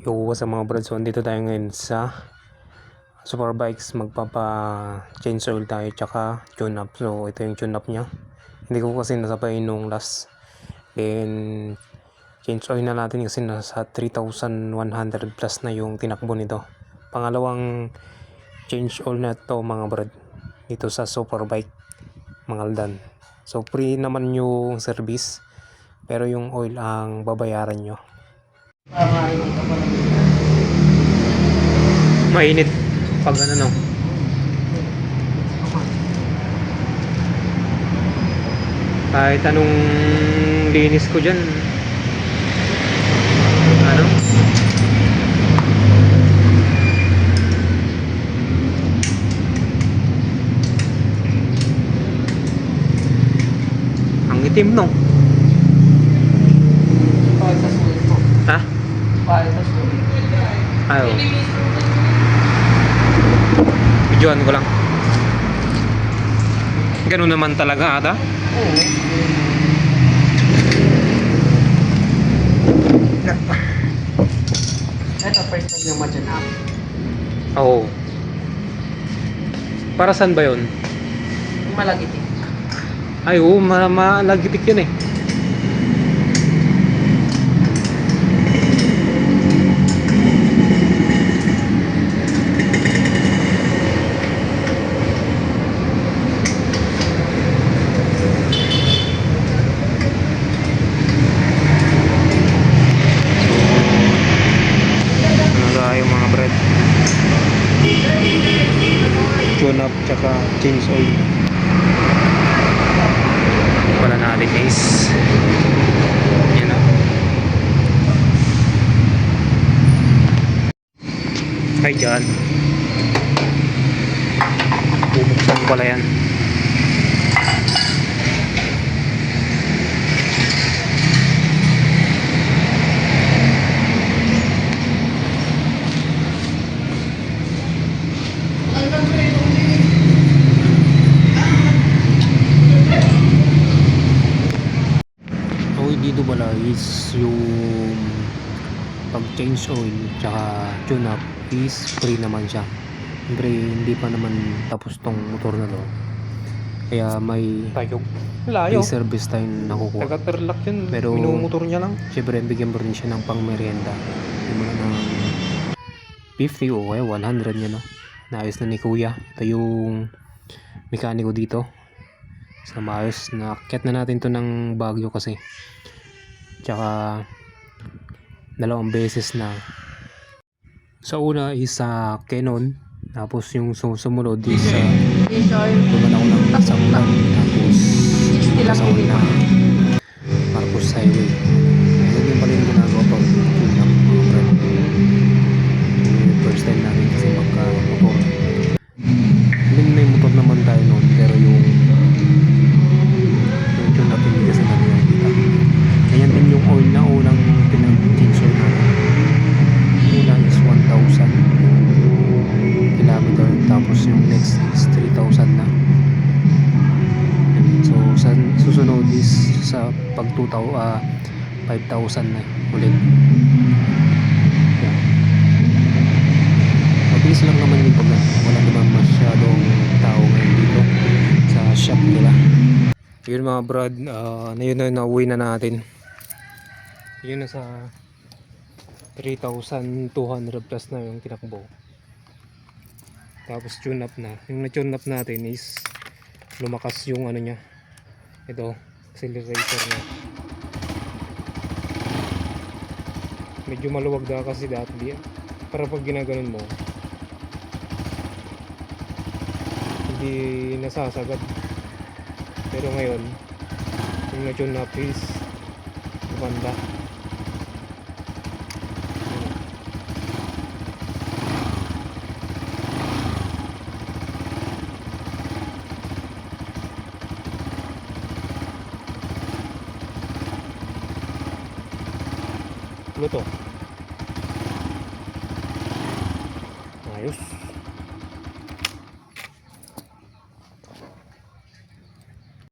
Yo, what's up mga brad? So, andito tayo ngayon sa Superbikes. Magpapa change oil tayo tsaka tune up. So, ito yung tune up niya. Hindi ko kasi nasabay nung last. Then, change oil na natin kasi nasa 3,100 plus na yung tinakbo nito. Pangalawang change oil na to mga brad. Dito sa Superbike. Mangaldan. So, free naman yung service. Pero yung oil ang babayaran nyo. Mainit pag ano no. Kahit anong linis ko dyan. Ano? Ang itim no. Ha? Pakit sa sulit. Ayaw. Videoan ko lang. Ganun naman talaga ata. Oo. Ito first time yung match up. Oo. Para saan ba yun? Yung malagiti. Ay, oo, ma malagitik yun eh. Ano tayo mga bread? Tune up tsaka change oil. Wala na ating ace. Yan o. Ay, dyan. Bubuksan pala yan. So, dito pala is yung pag change oil tsaka tune up is free naman siya. Siyempre, hindi pa naman tapos tong motor na to. Kaya may Tayo. free Layo. service tayong nakukuha. Taga-terlock yun. Pero- Minumutor niya lang. Siyempre, bigyan mo rin siya ng pang merienda. Yung mga ng 50 o kaya 100 niya, no? Naayos na ni Kuya. Ito yung mekaniko dito. Sa maayos. Naakyat na natin to ng Baguio kasi. Tsaka, dalawang beses na. Sa una is sa Canon. Tapos yung su- sumunod is sa oil. Duman ako ng bulan. Tapos, 60 lang sa una, Marcos Highway. Sa pag 2,000, ah, 5,000 na ulit. Yeah. Mabilis lang naman yung pag wala naman masyadong tao ngayon dito sa shop nila. Yun mga brad, ah, na yun na nauwi na natin. Yun na sa 3,200 plus na yung tinakbo. Tapos tune up na. Yung na-tune up natin is lumakas yung ano niya. Ito, accelerator niya. Medyo maluwag na kasi dati. Para pag ginaganon mo, hindi nasasagad. Pero ngayon, yung na-tune up is gumanda. 上と。あよし。